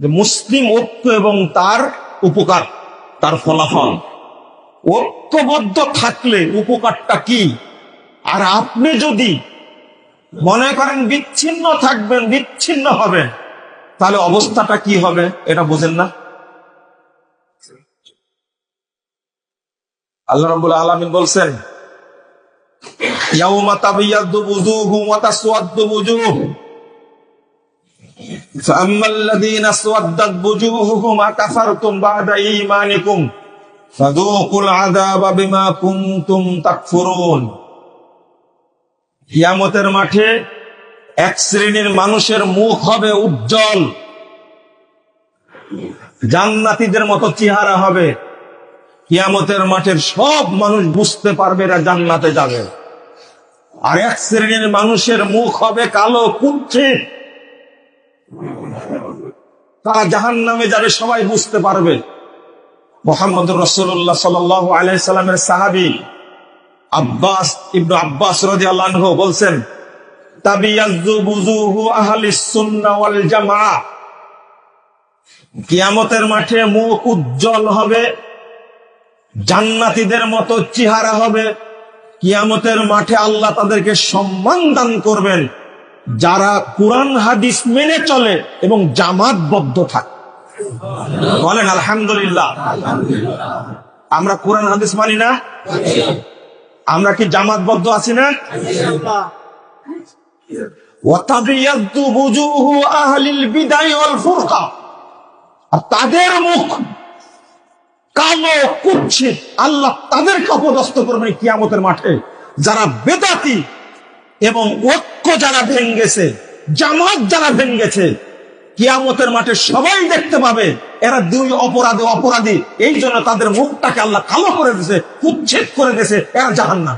যে মুসলিম ঐক্য এবং তার উপকার, তার ফলাফল। ঐক্যবদ্ধ থাকলে উপকারটা কি? আর আপনি যদি মনে করেন বিচ্ছিন্ন থাকবেন, বিচ্ছিন্ন হবেন, তাহলে অবস্থাটা কি হবে? এটা বোঝেন না। আল্লাহ রাব্বুল আলামিন বলছেন, ইয়াউমা তাবিয়াদ্দু বুজুহুম ওয়া তাসওয়াদ্দু বুজুহ فأما الذين اسودت وجوههم أكفرتم بعد إيمانكم فذوقوا العذاب بما كنتم تكفرون কিয়ামতের মাঠে এক শ্রেণীর মানুষের মুখ হবে উজ্জ্বল জান্নাতীদের মতো চেহারা হবে কিয়ামতের মাঠের সব মানুষ বুঝতে পারবে এরা জান্নাতে যাবে আর এক শ্রেণীর মানুষের মুখ হবে কালো কুচ্ছিত তারা জাহান নামে যাবে, সবাই বুঝতে পারবে। মোহাম্মদ রসুল্লাহ সাল আলাইসাল্লামের সাহাবি আব্বাস ইবনু আব্বাস রদি আল্লাহ বলছেন মাঠে উজ্জ্বল হবে, জান্নাতীদের মতো চেহারা হবে। মাঠে আল্লাহ তাদেরকে সম্মান দান করবেন। যারা কোরআন হাদিস মেনে চলে এবং জামাতবদ্ধ থাকে। বলেন, আলহামদুলিল্লাহ। আমরা কোরআন হাদিস মানি না? আমরা কি জামাতবদ্ধ আছি না? আর তাদের মুখ কালো কুচ্ছিত আল্লাহ তাদেরকে অপদস্থ করবেন কিয়ামতের মাঠে। যারা বেদাতি এবং ঐক্য যারা ভেঙ্গেছে, জামাত যারা ভেঙ্গেছে, কিয়ামতের মাঠে সবাই দেখতে পাবে, এরা দুই অপরাধী অপরাধী। এই জন্য তাদের মুখটাকে আল্লাহ কালো করে দিয়েছে, উচ্ছেদ করে দিয়েছে, এরা জাহান না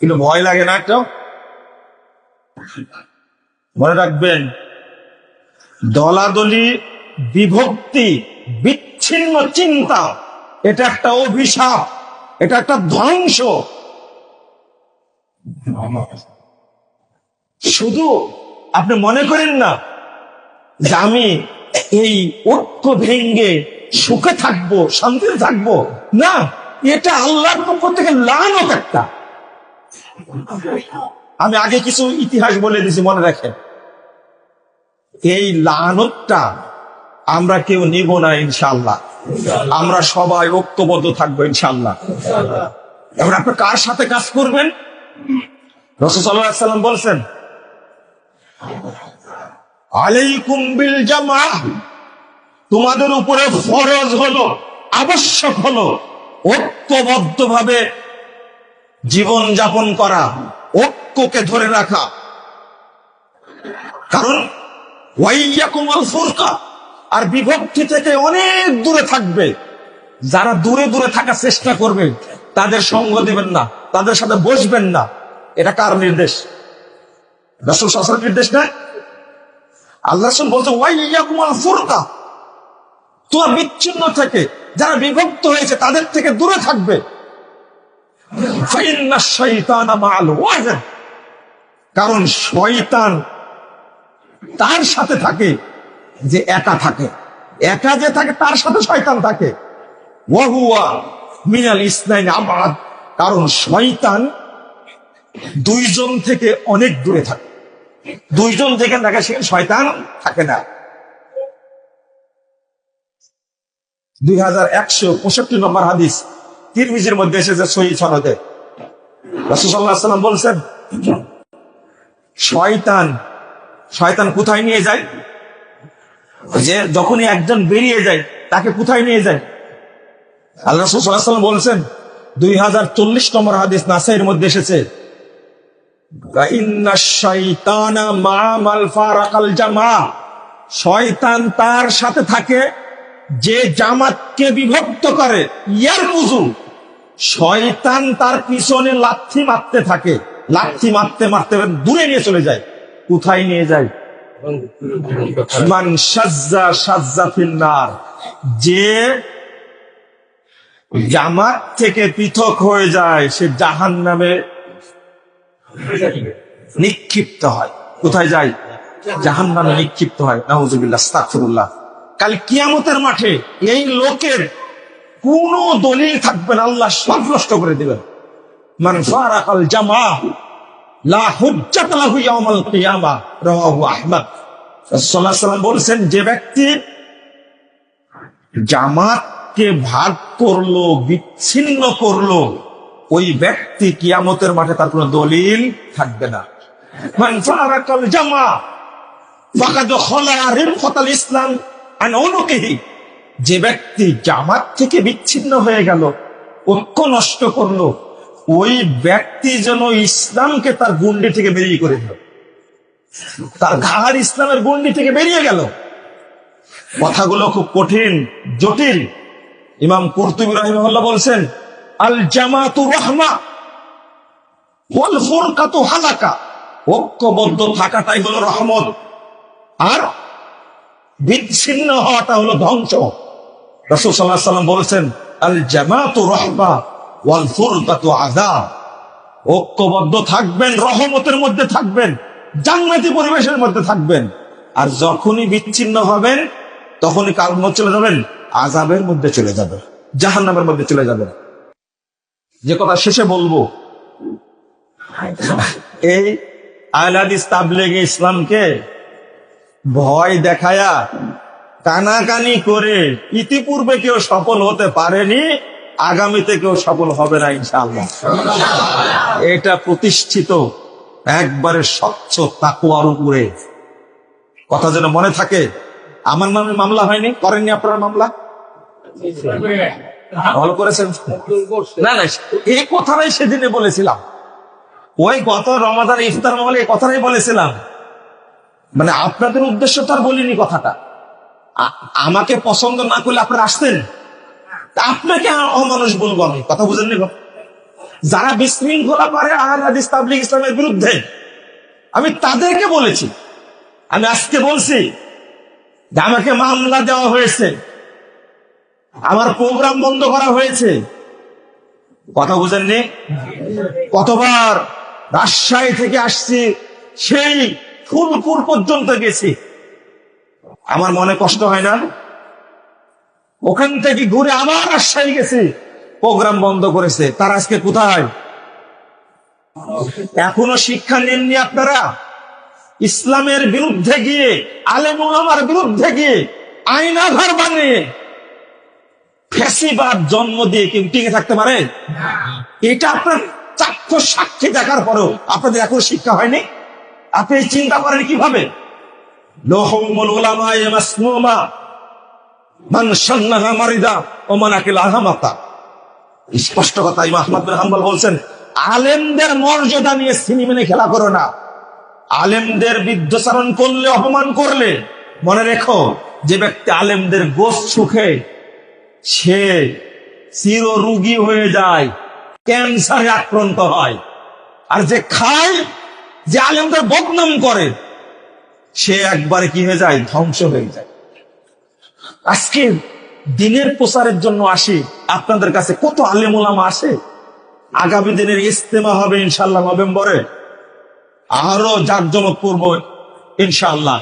কিন্তু ভয় লাগে না একটা মনে রাখবেন, দলাদলি, বিভক্তি, বিচ্ছিন্ন চিন্তা, এটা একটা অভিশাপ, এটা একটা ধ্বংস। শুধু আপনি মনে করেন না যে আমি এই ঐক্য ভেঙ্গে সুখে থাকব, শান্তিতে থাকব। না, এটা আল্লাহর পক্ষ থেকে লানত একটা। আমি আগে কিছু ইতিহাস বলে দিছি, মনে রাখেন। এই লানতটা আমরা কেউ নিব না ইনশাল্লাহ আমরা সবাই ঐক্যবদ্ধ থাকব ইনশাল্লাহ এবার আপনি কার সাথে কাজ করবেন? রসুসাল্লাম বলছেন জামা তোমাদের উপরে ফরজ হলো, আবশ্যক হলো ঐক্যবদ্ধ ভাবে জীবন যাপন করা, ঐক্যকে ধরে রাখা। কারণ ফুরকা, আর বিভক্তি থেকে অনেক দূরে থাকবে। যারা দূরে দূরে থাকার চেষ্টা করবে, তাদের সঙ্গ দেবেন না, তাদের সাথে বসবেন না। এটা কার নির্দেশ? রসুল শাসন নির্দেশ না আল্লাহ বলছে বিচ্ছিন্ন থেকে যারা বিভক্ত হয়েছে, তাদের থেকে দূরে থাকবে। কারণ শয়তান তার সাথে থাকে যে একা থাকে। একা যে থাকে, তার সাথে শয়তান থাকে। ওয়াহুয়া মিনাল ইসনাইন আবাদ। কারণ শয়তান দুইজন থেকে অনেক দূরে থাকে। দুইজন থেকে দেখা সেখানে শয়তান থাকে না। দুই হাজার একশো পঁয়ষট্টি নম্বর হাদিস, তিরমিজের মধ্যে এসেছে সহি সনদে। রাসূলুল্লাহ সাল্লাম বলছেন, শয়তান শয়তান কোথায় নিয়ে যায়? যে যখনই একজন বেরিয়ে যায়, তাকে কোথায় নিয়ে যায়? আল্লাহ আলাইহি বলছেন, দুই হাজার চল্লিশ নম্বর হাদিস নাসাইয়ের মধ্যে এসেছে। শয়তান তার সাথে থাকে যে জামাতকে বিভক্ত করে ইয়ার বুঝু শয়তান তার পিছনে লাথি মারতে থাকে। লাথি মারতে মারতে দূরে নিয়ে চলে যায়। কোথায় নিয়ে যায়? যে জামাত থেকে পৃথক হয়ে যায়, সে জাহান নামে নিক্ষিপ্ত হয়। কোথায় যায়? জাহান নামে নিক্ষিপ্ত হয়। নাউজুবিল্লাহ কাল কিয়ামতের মাঠে এই লোকের কোন দলিল থাকবে না, আল্লাহ সব নষ্ট করে দিবেন। বলেছেন, যে ব্যক্তি জামাতকে ভাগ করল, বিচ্ছিন্ন করল ওই ব্যক্তি কিয়ামতের মাঠে তার কোনো দলিল থাকবে না। জামা ইসলাম যে ব্যক্তি জামাত থেকে বিচ্ছিন্ন হয়ে গেল, ঐক্য নষ্ট করল, ওই ব্যক্তি যেন ইসলামকে তার গুন্ডি থেকে বেরিয়ে করে দিল। তার ঘাড় ইসলামের গুন্ডি থেকে বেরিয়ে গেল। কথাগুলো খুব কঠিন, জটিল। ইমাম কর্তুবী রহিমহল্লা বলছেন আল জামাতু রহমা ঐক্যবদ্ধ থাকাটাই হলো রহমত। আর বিচ্ছিন্ন হওয়াটা হলো ধ্বংস। রসুল সাল্লাহ সাল্লাম বলছেন, আল জামাতু রহমা ওয়াল ফুরকাতু আযাব। ঐক্যবদ্ধ থাকবেন, রহমতের মধ্যে থাকবেন, জান্নাতি পরিবেশের মধ্যে থাকবেন। আর যখনই বিচ্ছিন্ন হবেন, তখনই কার চলে যাবেন? আজাবের মধ্যে চলে যাবে জাহান্নামের মধ্যে চলে যাবেন। যে কথা শেষে বলব, এই আহলাদিস তাবলেগে ইসলামকে ভয় দেখায়া কানাকানি করে ইতিপূর্বে কেউ সফল হতে পারেনি, আগামীতে কেউ সফল হবে না, ইনশাআল্লাহ। এটা প্রতিষ্ঠিত একবারে স্বচ্ছ তাকুয়ার উপরে। কথা যেন মনে থাকে, আমার নামে মামলা হয়নি? করেননি আপনার মামলা? ভালো করেছেন? না না, এই কথাটাই সেদিনে বলেছিলাম। ওই গত রমাদান, ইফতার মহলে এই কথাটাই বলেছিলাম। মানে আপনাদের উদ্দেশ্য তো আর বলিনি কথাটা। আমাকে পছন্দ না করলে আপনারা আসতেন? আপনাকে অমানুষ বলব আমি, কথা বুঝেননি যারা বিশৃঙ্খলা পারে আহার হাদিস, তাবলিগ ইসলামের বিরুদ্ধে, আমি তাদেরকে বলেছি। আমি আজকে বলছি যে আমাকে মামলা দেওয়া হয়েছে। আমার প্রোগ্রাম বন্ধ করা হয়েছে। কথা বুঝেননি? কতবার রাজশাহী থেকে আসছি, সেই ফুলপুর পর্যন্ত গেছি। আমার মনে কষ্ট হয় না? ওখান থেকে ঘুরে আবার রাজশাহী গেছি। প্রোগ্রাম বন্ধ করেছে। তার আজকে কোথায়? এখনও শিক্ষা নেননি আপনারা? ইসলামের বিরুদ্ধে গিয়ে আলেম ওলামার বিরুদ্ধে গিয়ে আইনাঘর বানিয়ে ফ্যাসিবাদ জন্ম দিয়ে কেউ টিকে থাকতে পারে? এটা আপনার চাক্ষ সাক্ষী দেখার পরেও আপনাদের এখন শিক্ষা হয়নি। আপনি চিন্তা করেন কীভাবে? স্পষ্ট কথা, ইমাম আহমদ হাম্বল বলছেন, আলেমদের মর্যাদা নিয়ে সিনেমেনে খেলা করো না। আলেমদের বিদ্যচারণ করলে, অপমান করলে, মনে রেখো, যে ব্যক্তি আলেমদের গোস সুখে সে চির রুগী হয়ে যায় ক্যান্সারে আক্রান্ত হয়। আর যে খায় যে আলেমদের বদনাম করে সে একবারে কি হয়ে যায়? ধ্বংস হয়ে যায়। আজকে দিনের প্রচারের জন্য আসি। আপনাদের কাছে কত আলেম ওলামা আসে আগামী দিনের ইস্তেমা হবে ইনশাল্লাহ নভেম্বরে। আরও জাকজমক পূর্ব ইনশাল্লাহ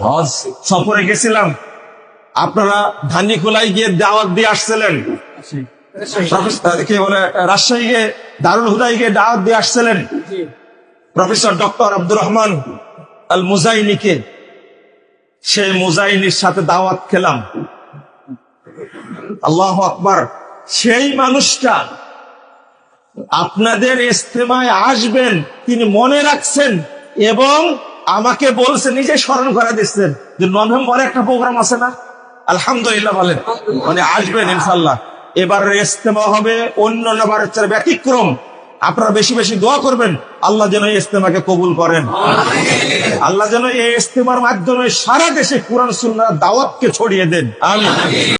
হজ সফরে গেছিলাম। আপনারা ধানি খোলাই গিয়ে দাওয়াত দিয়ে আসছিলেন। প্রফেসর কি বলে রাজশাহী গিয়ে দারুল হুদাই গিয়ে দাওয়াত দিয়ে আসছিলেন। প্রফেসর ডক্টর আব্দুর রহমান আল মুজাইনিকে। সেই মুজাইনির সাথে দাওয়াত খেলাম। আল্লাহ আকবার। সেই মানুষটা আপনাদের ইস্তেমায় আসবেন তিনি মনে রাখছেন এবং আমাকে বলছে নিজে স্মরণ করে দিচ্ছেন যে নভেম্বরে একটা প্রোগ্রাম আছে না? আলহামদুলিল্লাহ বলেন। মানে আসবেন ইনশাল্লাহ এবার ইস্তেমা হবে অন্য বারের ব্যতিক্রম। আপনারা বেশি বেশি দোয়া করবেন। আল্লাহ যেন এই ইস্তেমাকে কবুল করেন। আল্লাহ যেন এই ইস্তেমার মাধ্যমে সারা দেশে কোরআন সুন্নার দাওয়াতকে ছড়িয়ে দেন। আমি